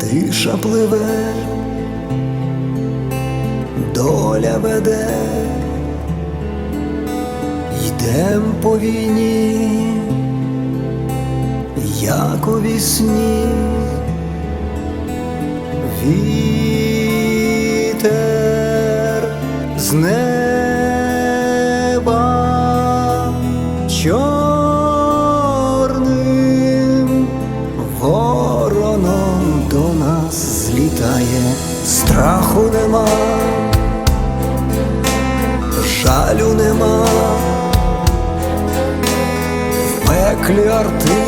Тиша пливе, доля веде, йдем по війні, як у вісні, вітер з неба чорним нас злітає, страху нема, жалю нема, в пеклі арти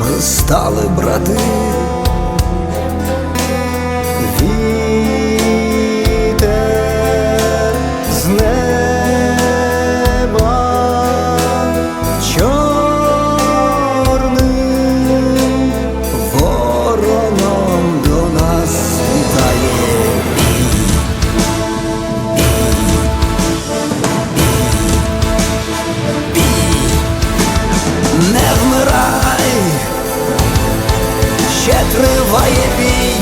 ми стали брати. не вмирай, ще триває бій.